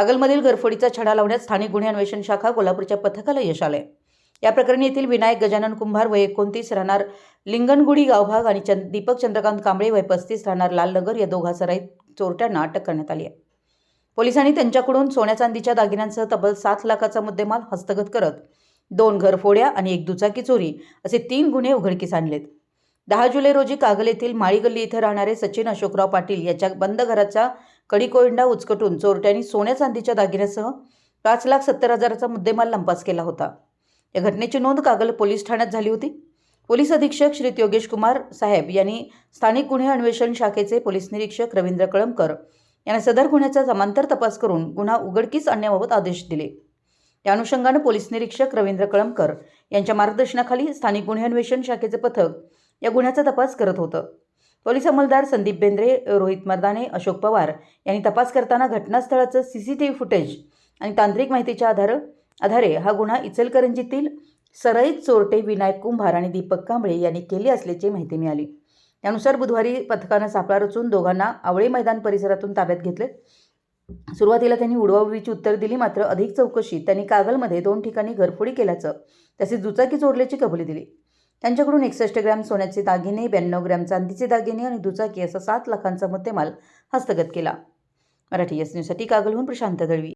कागलमधील घरफोडीचा छडा लावण्यात स्थानिक गुन्हे अन्वेषण शाखा कोल्हापूरच्या पथकाला यश आले या प्रकरणी येथील विनायक गजानन कुंभार वय एकोणतीस राहणार लिंगणगुडी गावभाग आणि चंद दीपक चंद्रकांत कांबळे वय पस्तीस राहणार लालनगर या दोघा सराईत चोरट्यांना अटक करण्यात आली आहे. पोलिसांनी त्यांच्याकडून सोन्या चांदीच्या दागिन्यांसह तब्बल सात लाखाचा मुद्देमाल हस्तगत करत दोन घरफोड्या आणि एक दुचाकी चोरी असे तीन गुन्हे उघडकीस आणलेत. दहा जुलै रोजी कागल येथील माळी गल्ली इथं राहणारे सचिन अशोकराव पाटील याच्या बंद घराचा कडीकोंडा उचकटून चोरट्यांनी सोन्या चांदीच्या दागिन्यासह पाच लाख सत्तर हजाराचा मुद्देमाल लंपास केला होता. या घटनेची नोंद कागल पोलीस ठाण्यात झाली होती. पोलीस अधीक्षक श्री योगेश कुमार साहेब यांनी स्थानिक गुन्हे अन्वेषण शाखेचे पोलीस निरीक्षक रवींद्र कळमकर यांना सदर गुन्ह्याचा समांतर तपास करून गुन्हा उघडकीस आणण्याबाबत आदेश दिले. त्या अनुषंगानं पोलीस निरीक्षक रवींद्र कळमकर यांच्या मार्गदर्शनाखाली स्थानिक गुन्हे अन्वेषण शाखेचे पथक या गुन्ह्याचा तपास करत होतं. पोलीस अंमलदार संदीप बेंद्रे रोहित मर्दाने अशोक पवार यांनी तपास करताना घटनास्थळाचं C C T V footage आणि तांत्रिक माहितीच्या आधार आधारे हा गुन्हा इचलकरंजीतील सराईत चोरटे विनायक कुंभार आणि दीपक कांबळे यांनी केली असल्याची माहिती मिळाली. त्यानुसार बुधवारी पथकानं सापळा रचून दोघांना आवळे मैदान परिसरातून ताब्यात घेतले. सुरुवातीला त्यांनी उडवाउडवीची उत्तर दिली मात्र अधिक चौकशीत त्यांनी कागलमध्ये दोन ठिकाणी घरफोडी केल्याचं तसेच दुचाकी चोरल्याची कबुली दिली. त्यांच्याकडून एकसष्ट ग्रॅम सोन्याचे दागिने ब्याण्णव ग्रॅम चांदीचे दागिने आणि दुचाकी असा सात लाखांचा मुद्देमाल हस्तगत केला. मराठी एस न्यूजसाठी कागलहून प्रशांत दळवी.